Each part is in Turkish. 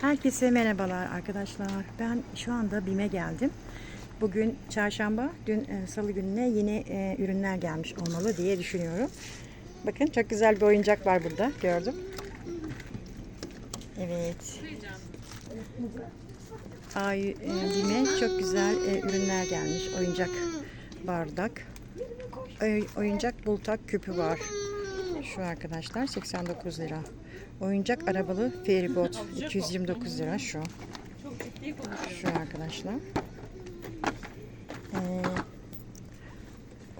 Herkese merhabalar arkadaşlar. Ben şu anda BİM'e geldim. Bugün çarşamba, dün e, salı gününe yeni e, ürünler gelmiş olmalı diye düşünüyorum. Bakın çok güzel bir oyuncak var burada. Gördüm. Evet. Ay, e, BİM'e çok güzel e, ürünler gelmiş. Oyuncak bardak. Oy- oyuncak bultak küpü var. Şu arkadaşlar 89 lira. Oyuncak arabalı feribot 229 lira şu. Şu arkadaşlar. Ee,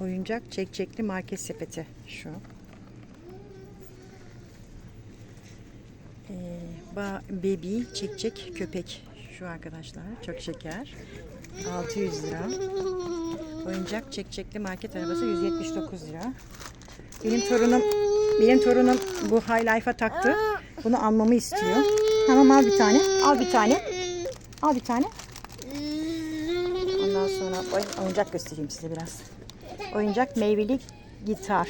oyuncak çekçekli market sepeti şu. Ee, ba baby çekçek köpek şu arkadaşlar çok şeker 600 lira oyuncak çekçekli market arabası 179 lira benim torunum benim torunum bu High Life'a taktı. Bunu almamı istiyor. Tamam al bir tane. Al bir tane. Al bir tane. Ondan sonra oy- oyuncak göstereyim size biraz. Oyuncak meyveli gitar.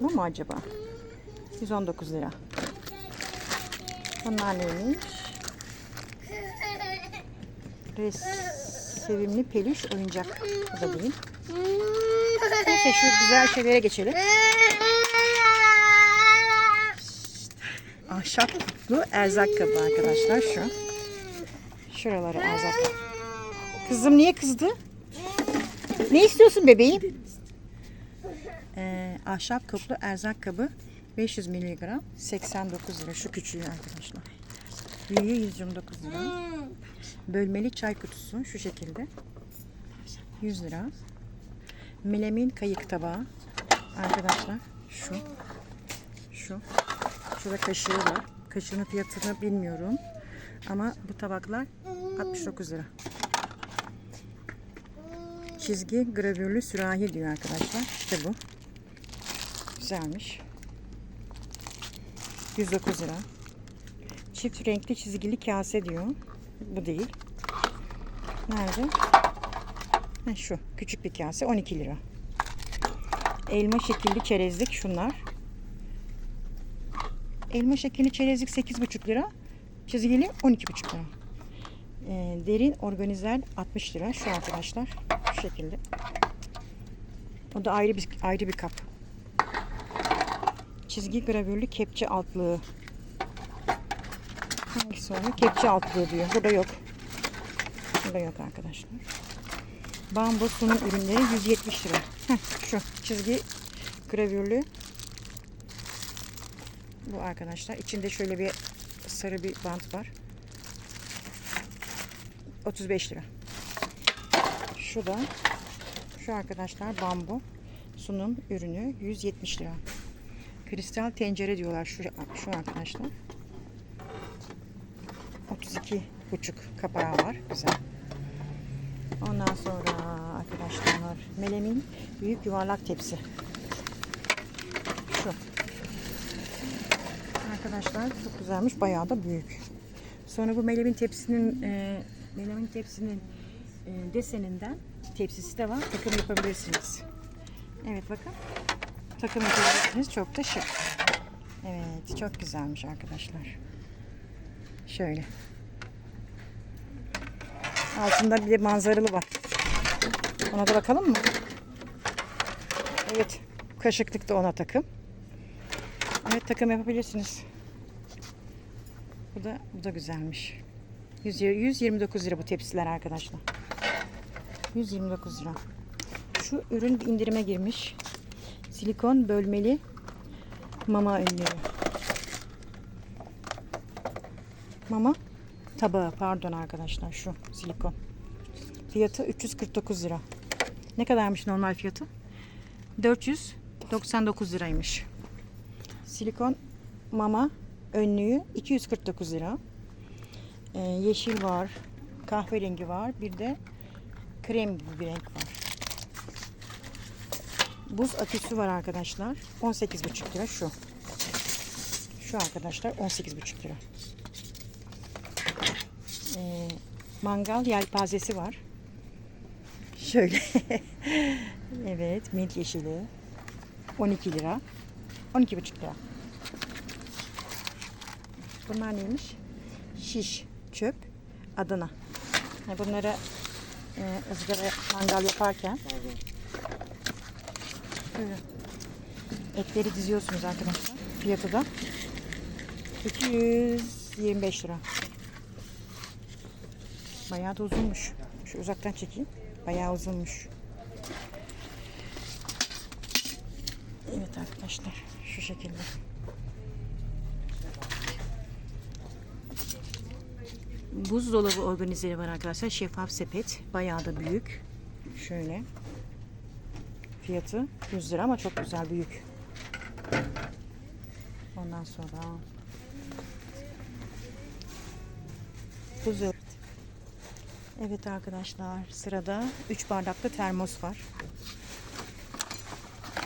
Bu mu acaba? 119 lira. Bunlar neymiş? Res sevimli peluş oyuncak. Bu da değil. Neyse şu güzel şeylere geçelim. Ahşap kutlu erzak kabı arkadaşlar şu. Şuraları erzak. Kızım niye kızdı? Ne istiyorsun bebeğim? Ee, ahşap kaplı erzak kabı 500 miligram 89 lira şu küçüğü arkadaşlar. Büyüğü 129 lira. Bölmeli çay kutusu şu şekilde. 100 lira. Melamin kayık tabağı. Arkadaşlar şu. Şu. Şurada kaşığı var. Kaşığın fiyatını bilmiyorum. Ama bu tabaklar 69 lira. Çizgi gravürlü sürahi diyor arkadaşlar. İşte bu. Güzelmiş. 109 lira. Çift renkli çizgili kase diyor. Bu değil. Nerede? Ha, şu küçük bir kase 12 lira. Elma şekilli çerezlik şunlar. Elma şekilli çerezlik 8,5 lira. Çizgili 12,5 lira. Ee, derin organizer 60 lira şu arkadaşlar. Şu şekilde. O da ayrı bir ayrı bir kap. Çizgi gravürlü kepçe altlığı. Hangisi oluyor? Kepçe altlığı diyor. Burada yok. Burada yok arkadaşlar. Bambu sunum ürünleri 170 lira. Heh, şu çizgi gravürlü. Bu arkadaşlar. İçinde şöyle bir sarı bir bant var. 35 lira. Şu da şu arkadaşlar bambu sunum ürünü 170 lira. Kristal tencere diyorlar şu, şu arkadaşlar. 32 buçuk kapağı var. Güzel. Ondan sonra arkadaşlar melemin büyük yuvarlak tepsi. Şu. Arkadaşlar çok güzelmiş. Bayağı da büyük. Sonra bu melemin tepsinin e, melemin tepsinin e, deseninden tepsisi de var. Takım yapabilirsiniz. Evet bakın. Takım yapabilirsiniz. Çok da şık. Evet çok güzelmiş arkadaşlar. Şöyle. Altında bir de manzaralı var. Ona da bakalım mı? Evet. Kaşıklık da ona takım. Evet takım yapabilirsiniz. Bu da bu da güzelmiş. 100, 129 lira bu tepsiler arkadaşlar. 129 lira. Şu ürün indirime girmiş. Silikon bölmeli mama önlüğü. Mama tabağı pardon arkadaşlar şu silikon. Fiyatı 349 lira. Ne kadarmış normal fiyatı? 499 liraymış. Silikon mama önlüğü 249 lira. Ee, yeşil var, kahverengi var, bir de krem gibi bir renk var. Buz aküsü var arkadaşlar. 18,5 lira şu. Şu arkadaşlar 18,5 lira. Ee, mangal yelpazesi var. Şöyle. evet, mint yeşili. 12 lira. 12,5 lira. Bunlar neymiş? şiş, çöp, Adana. Yani bunları e, ızgara mangal yaparken etleri diziyorsunuz arkadaşlar. Fiyatı da 225 lira. Bayağı da uzunmuş. Şu uzaktan çekeyim. Bayağı uzunmuş. Evet arkadaşlar şu şekilde. Buzdolabı organizeleri var arkadaşlar. Şeffaf sepet. Bayağı da büyük. Şöyle. Fiyatı 100 lira ama çok güzel büyük. Ondan sonra buzdolabı. Evet arkadaşlar sırada 3 bardaklı termos var.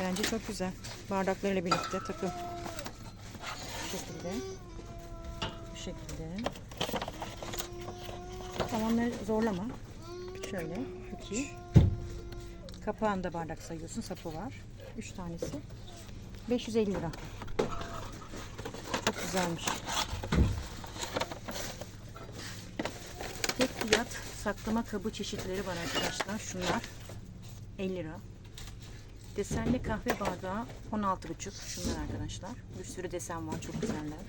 Bence çok güzel. Bardaklarıyla birlikte takım. Bu şekilde. Bu şekilde. Tamamları zorlama. Şöyle. iki. Kapağında bardak sayıyorsun. Sapı var. Üç tanesi. 550 lira. Çok güzelmiş. Tek fiyat saklama kabı çeşitleri var arkadaşlar. Şunlar 50 lira. Desenli kahve bardağı 16,5 şunlar arkadaşlar. Bir sürü desen var çok güzeller.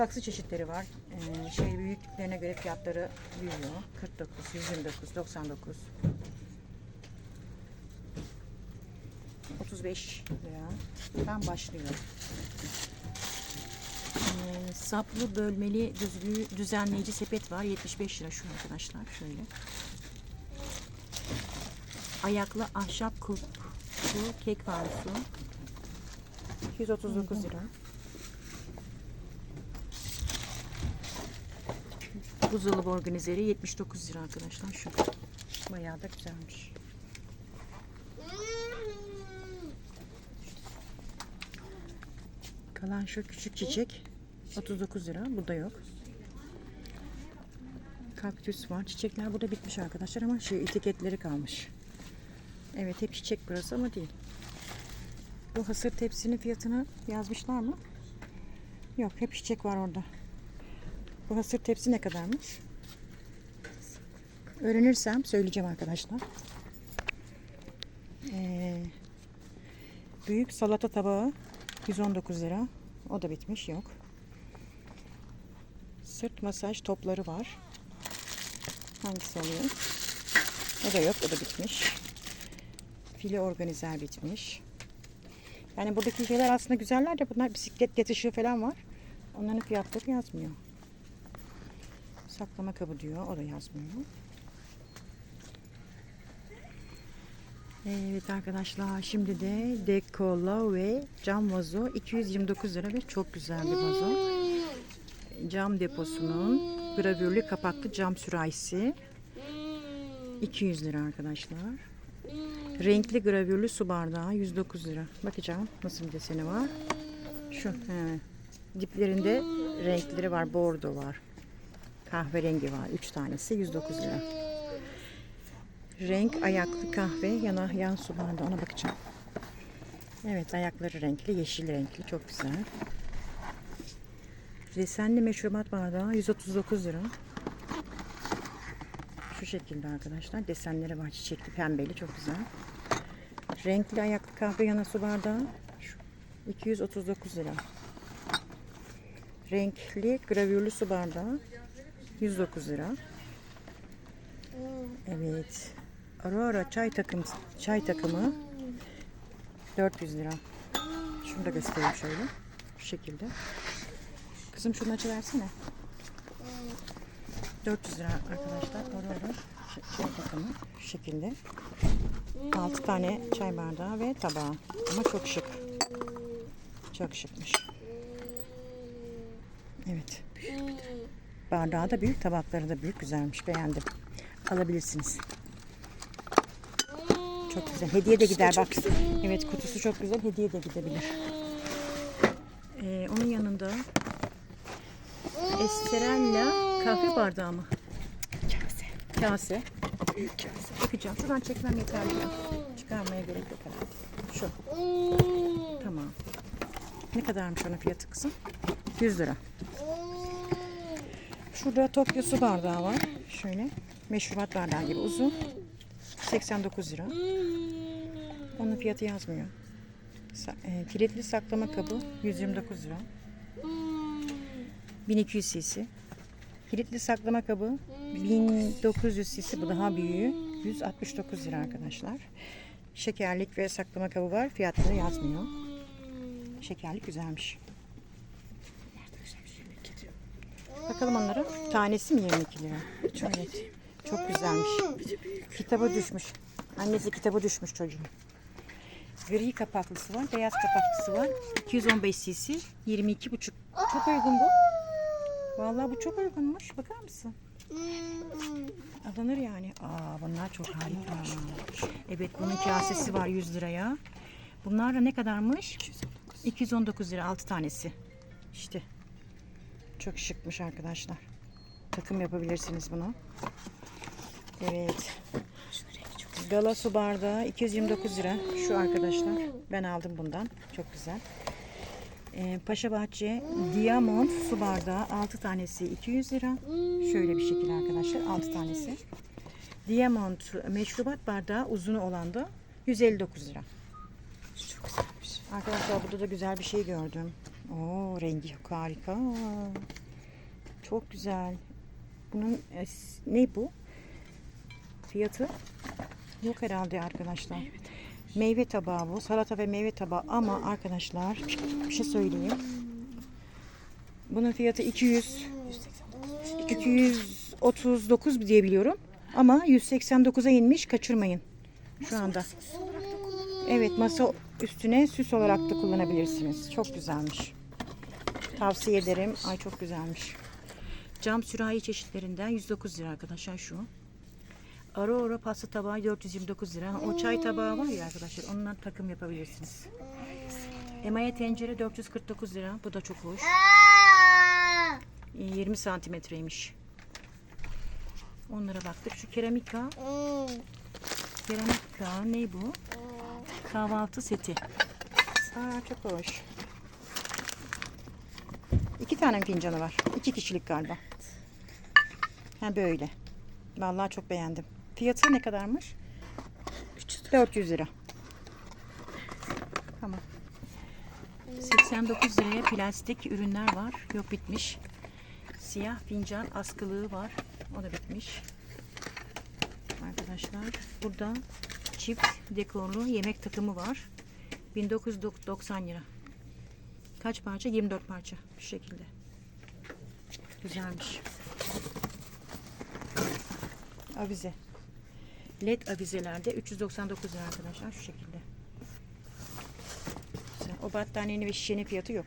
Saksı çeşitleri var. Ee, şey büyüklüklerine göre fiyatları büyüyor. 49, 129, 99. 35 liradan başlıyor. Ee, saplı bölmeli düzgü düzenleyici sepet var. 75 lira şu arkadaşlar. Şöyle. Ayaklı ahşap kulp su, kek fanusu. 239 lira. Buzdolabı organizeri 79 lira arkadaşlar şu. Bayağı da güzelmiş. Kalan şu küçük çiçek 39 lira. Burada yok. Kaktüs var. Çiçekler burada bitmiş arkadaşlar ama şey etiketleri kalmış. Evet hep çiçek burası ama değil. Bu hasır tepsinin fiyatını yazmışlar mı? Yok hep çiçek var orada. Bu hasır tepsi ne kadarmış? Öğrenirsem söyleyeceğim arkadaşlar. Ee, büyük salata tabağı 119 lira. O da bitmiş yok. Sırt masaj topları var. Hangisi oluyor? O da yok. O da bitmiş. File organizer bitmiş. Yani buradaki şeyler aslında güzeller de bunlar bisiklet yatışığı falan var. Onların fiyatları yazmıyor. Saklama kabı diyor. O da yazmıyor. Evet arkadaşlar şimdi de Dekola ve cam vazo 229 lira ve çok güzel bir vazo. Cam deposunun gravürlü kapaklı cam sürahisi 200 lira arkadaşlar. Renkli gravürlü su bardağı 109 lira. Bakacağım nasıl bir deseni var. Şu. He. Diplerinde renkleri var. Bordo var. Kahverengi var. 3 tanesi 109 lira. Renk ayaklı kahve yana yan su bardağı. Ona bakacağım. Evet ayakları renkli. Yeşil renkli. Çok güzel. Desenli meşrubat bardağı 139 lira. Şu şekilde arkadaşlar. Desenleri var. Çiçekli, pembeli. Çok güzel. Renkli ayaklı kahve yana su bardağı. Şu. 239 lira. Renkli gravürlü su bardağı. 109 lira. Evet. Aurora çay takım çay takımı 400 lira. Şunu da göstereyim şöyle. Şu şekilde. Kızım şunu açıversene. 400 lira arkadaşlar. Aurora çay takımı şu şekilde. 6 tane çay bardağı ve tabağı. Ama çok şık. Çok şıkmış. Evet. Bardağı da büyük, tabakları da büyük. Güzelmiş. Beğendim. Alabilirsiniz. Çok güzel. Hediye de gider bak. Evet kutusu çok güzel. Hediye de gidebilir. Ee, onun yanında Estrella kahve bardağı mı? Kase. Kase. Büyük kase. Bakacağım. Şuradan çekmem yeterli. ya. Çıkarmaya gerek yok herhalde. Şu. Tamam. Ne kadarmış onun fiyatı kızım? 100 lira. Şurada Tokyo su bardağı var. Şöyle meşrubat bardağı gibi uzun. 89 lira. Onun fiyatı yazmıyor. Sa- e, kilitli saklama kabı 129 lira. 1200 cc. Kilitli saklama kabı 1900 cc bu daha büyüğü 169 lira arkadaşlar. Şekerlik ve saklama kabı var. Fiyatları yazmıyor. Şekerlik güzelmiş. Bakalım onlara. Tanesi mi 22 lira? Evet. Çok güzelmiş. Kitaba düşmüş. Annesi kitaba düşmüş çocuğun. Gri kapaklısı var, beyaz kapaklısı var. 215 cc, 22,5. Çok uygun bu. Vallahi bu çok uygunmuş. Bakar mısın? Alınır yani. Aa bunlar çok harika. Evet bunun kasesi var 100 liraya. Bunlar da ne kadarmış? 219 lira 6 tanesi. İşte. Çok şıkmış arkadaşlar. Takım yapabilirsiniz bunu. Evet. Gala su bardağı 229 lira. Şu arkadaşlar. Ben aldım bundan. Çok güzel. Ee, Paşa Bahçe Diamond su bardağı 6 tanesi 200 lira. Şöyle bir şekilde arkadaşlar 6 tanesi. Diamond meşrubat bardağı uzunu olan da 159 lira. Çok güzelmiş. Arkadaşlar burada da güzel bir şey gördüm. Oo rengi harika. Çok güzel. Bunun e, ne bu? Fiyatı? Yok herhalde arkadaşlar. Meyve tabağı bu. Salata ve meyve tabağı ama arkadaşlar bir şey söyleyeyim. Bunun fiyatı 200 239 diye biliyorum. Ama 189'a inmiş. Kaçırmayın. Şu anda. Evet masa üstüne süs olarak da kullanabilirsiniz. Çok güzelmiş. Tavsiye ederim. Ay çok güzelmiş. Cam sürahi çeşitlerinden 109 lira arkadaşlar şu. Ara ara pasta tabağı 429 lira. O çay tabağı var ya arkadaşlar ondan takım yapabilirsiniz. Emaye tencere 449 lira. Bu da çok hoş. Ee, 20 santimetreymiş. Onlara baktık. Şu keramika. Keramika ne bu? Kahvaltı seti. Aa, çok hoş. Tane fincanı var. İki kişilik galiba. Ha böyle. Vallahi çok beğendim. Fiyatı ne kadarmış? 400 lira. Tamam. 89 liraya plastik ürünler var. Yok bitmiş. Siyah fincan askılığı var. O da bitmiş. Arkadaşlar burada çift dekorlu yemek takımı var. 1990 lira. Kaç parça? 24 parça. Şu şekilde. Güzelmiş. Avize. LED avizelerde 399 lira arkadaşlar. Şu şekilde. Güzel. O battaniyenin ve şişenin fiyatı yok.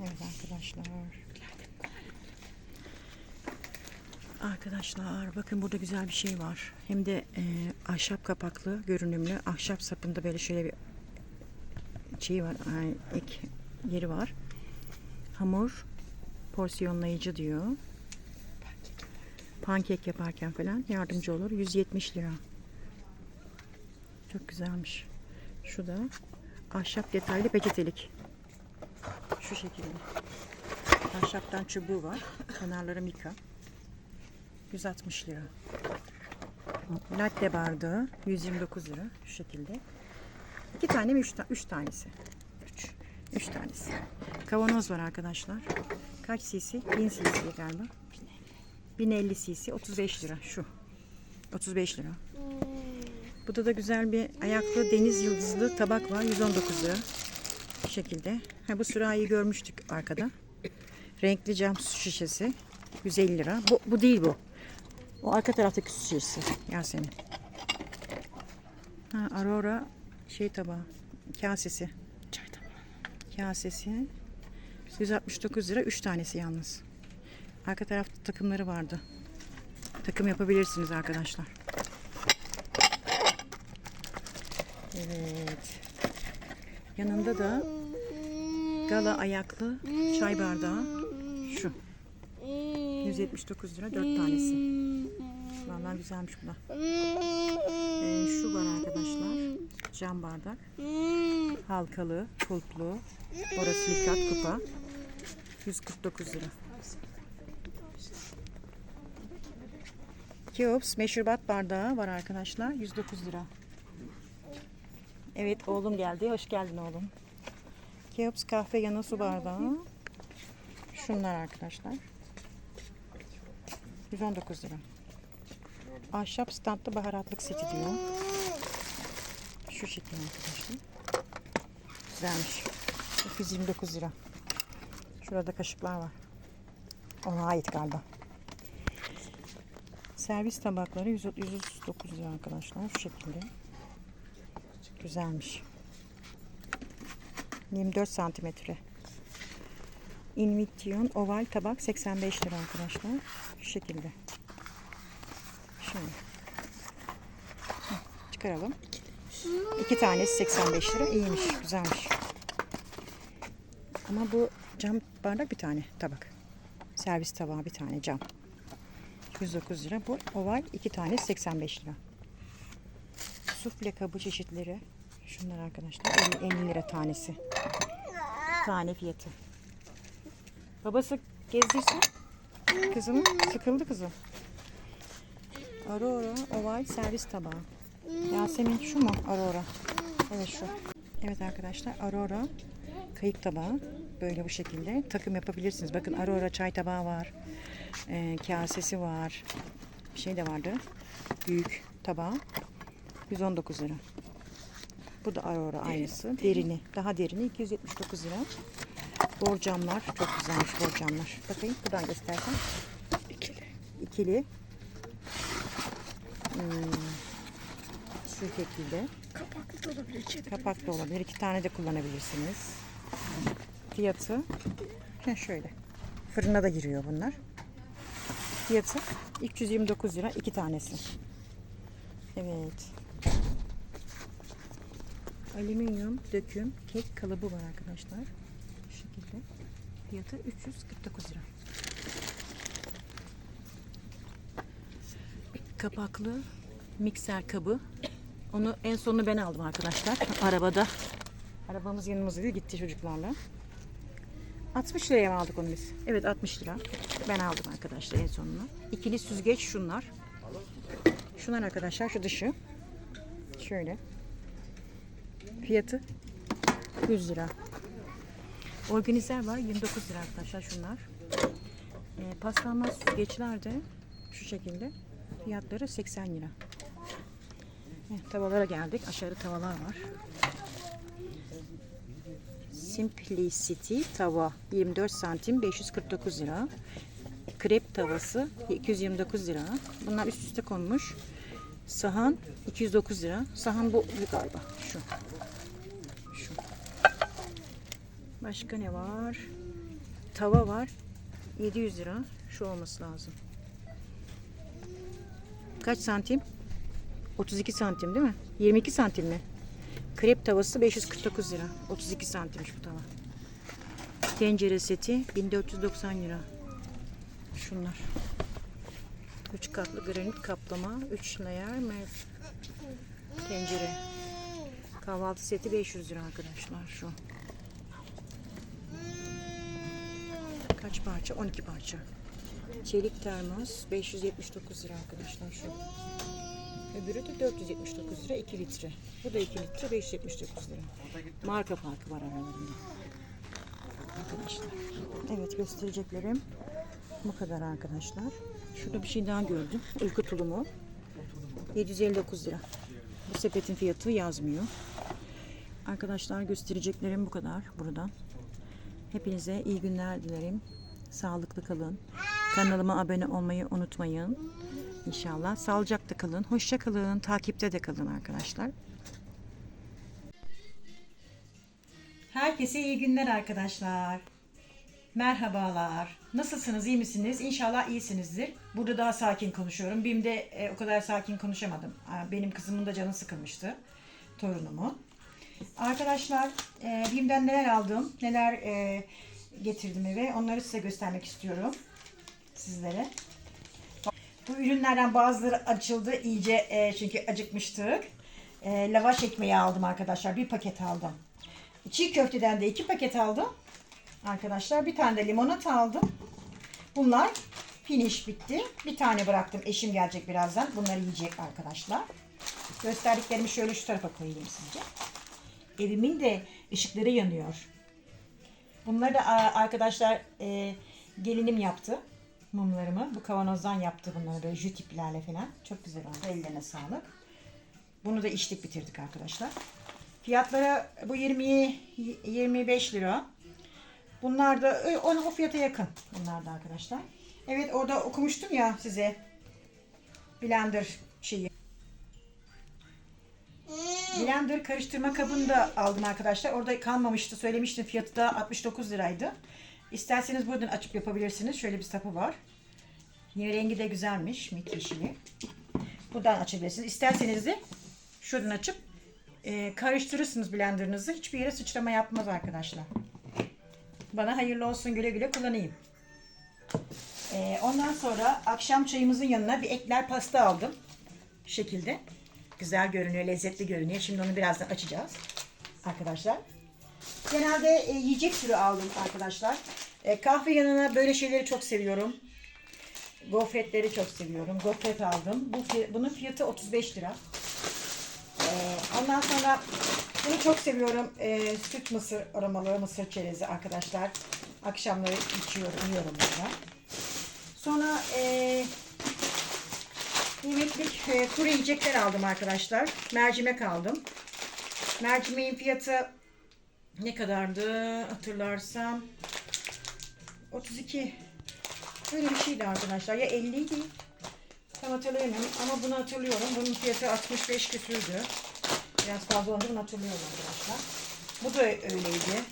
Evet arkadaşlar. Arkadaşlar bakın burada güzel bir şey var. Hem de e, ahşap kapaklı görünümlü. Ahşap sapında böyle şöyle bir şey var. yani ek yeri var. Hamur porsiyonlayıcı diyor. Pankek yaparken falan yardımcı olur. 170 lira. Çok güzelmiş. Şu da ahşap detaylı peçetelik. Şu şekilde. Ahşaptan çubuğu var. Kenarları mika. 160 lira. Latte bardağı 129 lira şu şekilde. İki tane mi üç, ta- üç tanesi? Üç. Üç tanesi. Kavanoz var arkadaşlar. Kaç cc? 1000 cc galiba. 1050 cc 35 lira şu. 35 lira. Burada da güzel bir ayaklı deniz yıldızlı tabak var. 119 lira. Bu şekilde. Ha, bu sürahiyi görmüştük arkada. Renkli cam su şişesi. 150 lira. Bu, bu değil bu. O arka taraftaki su şişesi. Yasemin. Ha, Aurora şey tabağı. Kasesi. Çay tabağı. Kasesi. 169 lira. 3 tanesi yalnız. Arka tarafta takımları vardı. Takım yapabilirsiniz arkadaşlar. Evet. Yanında da gala ayaklı çay bardağı. Şu. 179 lira 4 tanesi. Vallahi güzelmiş bu da. Ee, şu var arkadaşlar cam bardak. Hmm. Halkalı, kulplu. Orası silikat kupa. 149 lira. Keops meşrubat bardağı var arkadaşlar. 109 lira. Evet oğlum geldi. Hoş geldin oğlum. Keops kahve yanı su bardağı. Şunlar arkadaşlar. 119 lira. Ahşap standlı baharatlık seti diyor. Şu şekilde arkadaşlar. Güzelmiş. 229 lira. Şurada kaşıklar var. Ona ait galiba. Servis tabakları 100 109 lira arkadaşlar. Şu şekilde. Güzelmiş. 24 santimetre. Invitation oval tabak 85 lira arkadaşlar. Şu şekilde. Şöyle. Çıkaralım. İki tanesi 85 lira. İyiymiş, güzelmiş. Ama bu cam bardak bir tane tabak. Servis tabağı bir tane cam. 109 lira. Bu oval iki tane 85 lira. Sufle kabı çeşitleri. Şunlar arkadaşlar 50, 50 lira tanesi. Tane fiyatı. Babası gezdirsin. Kızım sıkıldı kızım. Aurora oval servis tabağı. Yasemin şu mu Aurora? Evet şu. Evet arkadaşlar Aurora kayık tabağı. Böyle bu şekilde takım yapabilirsiniz. Bakın Aurora çay tabağı var. Ee, kasesi var. Bir şey de vardı. Büyük tabağı. 119 lira. Bu da Aurora aynısı. Derini. Daha derini 279 lira. Borcamlar. Çok güzelmiş borcamlar. Bakayım buradan göstersen. İkili. İkili. Hmm. Şu şekilde. Kapaklı da olabilir. içeri Kapak da olabilir. İki tane de kullanabilirsiniz. Fiyatı ha şöyle. Fırına da giriyor bunlar. Fiyatı 329 lira iki tanesi. Evet. Alüminyum döküm kek kalıbı var arkadaşlar. Şu şekilde. Fiyatı 349 lira. Kapaklı mikser kabı. Onu en sonunu ben aldım arkadaşlar. Arabada. Arabamız yanımızda değil, gitti çocuklarla. 60 liraya mı aldık onu biz? Evet 60 lira. Ben aldım arkadaşlar en sonunu. İkili süzgeç şunlar. Şunlar arkadaşlar şu dışı. Şöyle. Fiyatı 100 lira. Organizer var 29 lira arkadaşlar şunlar. E, paslanmaz süzgeçler de şu şekilde. Fiyatları 80 lira. Tavalara geldik. Aşağıda tavalar var. Simplicity tava 24 santim 549 lira. Krep tavası 229 lira. Bunlar üst üste konmuş. Sahan 209 lira. Sahan bu galiba. Şu. Şu. Başka ne var? Tava var. 700 lira. Şu olması lazım. Kaç santim? 32 santim değil mi? 22 santim mi? Krep tavası 549 lira. 32 santimmiş bu tava. Tencere seti 1490 lira. Şunlar. 3 katlı granit kaplama. 3 layer mer- tencere. Kahvaltı seti 500 lira arkadaşlar şu. Kaç parça? 12 parça. Çelik termos 579 lira arkadaşlar şu. Öbürü de 479 lira 2 litre. Bu da 2 litre 579 lira. Marka farkı var aralarında. Arkadaşlar. Evet göstereceklerim bu kadar arkadaşlar. Şurada bir şey daha gördüm. Uyku tulumu. 759 lira. Bu sepetin fiyatı yazmıyor. Arkadaşlar göstereceklerim bu kadar buradan. Hepinize iyi günler dilerim. Sağlıklı kalın. Kanalıma abone olmayı unutmayın. İnşallah. Sağlıcakla kalın. Hoşça kalın. Takipte de kalın arkadaşlar. Herkese iyi günler arkadaşlar. Merhabalar. Nasılsınız? iyi misiniz? İnşallah iyisinizdir. Burada daha sakin konuşuyorum. BİM'de e, o kadar sakin konuşamadım. Benim kızımın da canı sıkılmıştı. Torunumu. Arkadaşlar e, BİM'den neler aldım, neler e, getirdim eve onları size göstermek istiyorum. Sizlere. Bu ürünlerden bazıları açıldı iyice e, çünkü acıkmıştık. E, lavaş ekmeği aldım arkadaşlar. Bir paket aldım. Çiğ köfteden de iki paket aldım. Arkadaşlar bir tane de limonata aldım. Bunlar Finish bitti. Bir tane bıraktım. Eşim gelecek birazdan. Bunları yiyecek arkadaşlar. Gösterdiklerimi şöyle şu tarafa koyayım sizce. Evimin de ışıkları yanıyor. Bunları da arkadaşlar e, gelinim yaptı. Mumlarımı. Bu kavanozdan yaptı bunları böyle jüt iplerle falan. Çok güzel oldu. Ellerine sağlık. Bunu da içtik bitirdik arkadaşlar. Fiyatları bu 20 25 lira. Bunlar da ö, ona o fiyata yakın. Bunlar da arkadaşlar. Evet orada okumuştum ya size. Blender şeyi. Blender karıştırma kabını da aldım arkadaşlar. Orada kalmamıştı. Söylemiştim fiyatı da 69 liraydı. İsterseniz buradan açıp yapabilirsiniz. Şöyle bir sapı var. Yine rengi de güzelmiş. Mit yeşili. Buradan açabilirsiniz. İsterseniz de şuradan açıp e, karıştırırsınız blenderınızı. Hiçbir yere sıçrama yapmaz arkadaşlar. Bana hayırlı olsun güle güle kullanayım. E, ondan sonra akşam çayımızın yanına bir ekler pasta aldım. Bu şekilde. Güzel görünüyor, lezzetli görünüyor. Şimdi onu birazdan açacağız arkadaşlar. Genelde e, yiyecek türü aldım arkadaşlar. E, kahve yanına böyle şeyleri çok seviyorum. Gofretleri çok seviyorum. Gofret aldım. Bu bunun fiyatı 35 lira. E, ondan sonra bunu çok seviyorum. E, süt mısır aromalı mısır çerezi arkadaşlar. Akşamları içiyorum, yiyorum burada. Sonra e, yemeklik e, kuru yiyecekler aldım arkadaşlar. Mercimek aldım. Mercimeğin fiyatı ne kadardı hatırlarsam 32 Böyle bir şeydi arkadaşlar. Ya 50 idi. Tam hatırlayamıyorum ama bunu hatırlıyorum. Bunun fiyatı 65 küsürdü. Biraz fazla olduğunu hatırlıyorum arkadaşlar. Bu da öyleydi.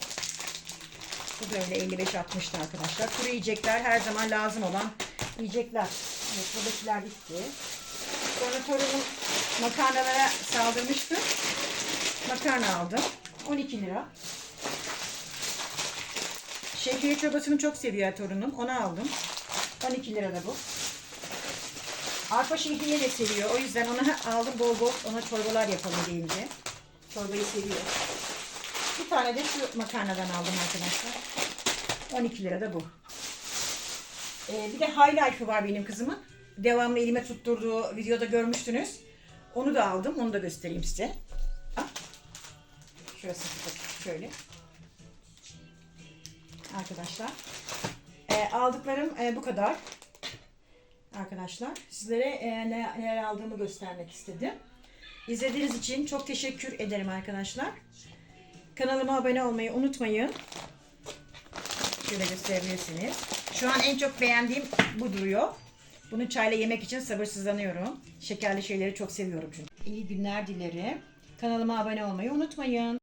Bu da öyle 55-60'tı arkadaşlar. Kuru yiyecekler her zaman lazım olan yiyecekler. Evet buradakiler bitti. Sonra torunum makarnalara saldırmıştı. Makarna aldım. 12 lira. Şehriye çorbasını çok seviyor torunum. Onu aldım. 12 lira da bu. Arpa şehriye de seviyor. O yüzden ona aldım bol bol. Ona çorbalar yapalım deyince. Çorbayı seviyor. Bir tane de şu makarnadan aldım arkadaşlar. 12 lira da bu. Ee, bir de High Life'ı var benim kızımın. Devamlı elime tutturduğu videoda görmüştünüz. Onu da aldım. Onu da göstereyim size. Şurası şöyle. Arkadaşlar. Ee, aldıklarım e, bu kadar. Arkadaşlar. Sizlere e, ne, neler aldığımı göstermek istedim. İzlediğiniz için çok teşekkür ederim arkadaşlar. Kanalıma abone olmayı unutmayın. Şöyle gösterebilirsiniz. Şu an en çok beğendiğim bu duruyor. Bunu çayla yemek için sabırsızlanıyorum. Şekerli şeyleri çok seviyorum çünkü. İyi günler dilerim. Kanalıma abone olmayı unutmayın.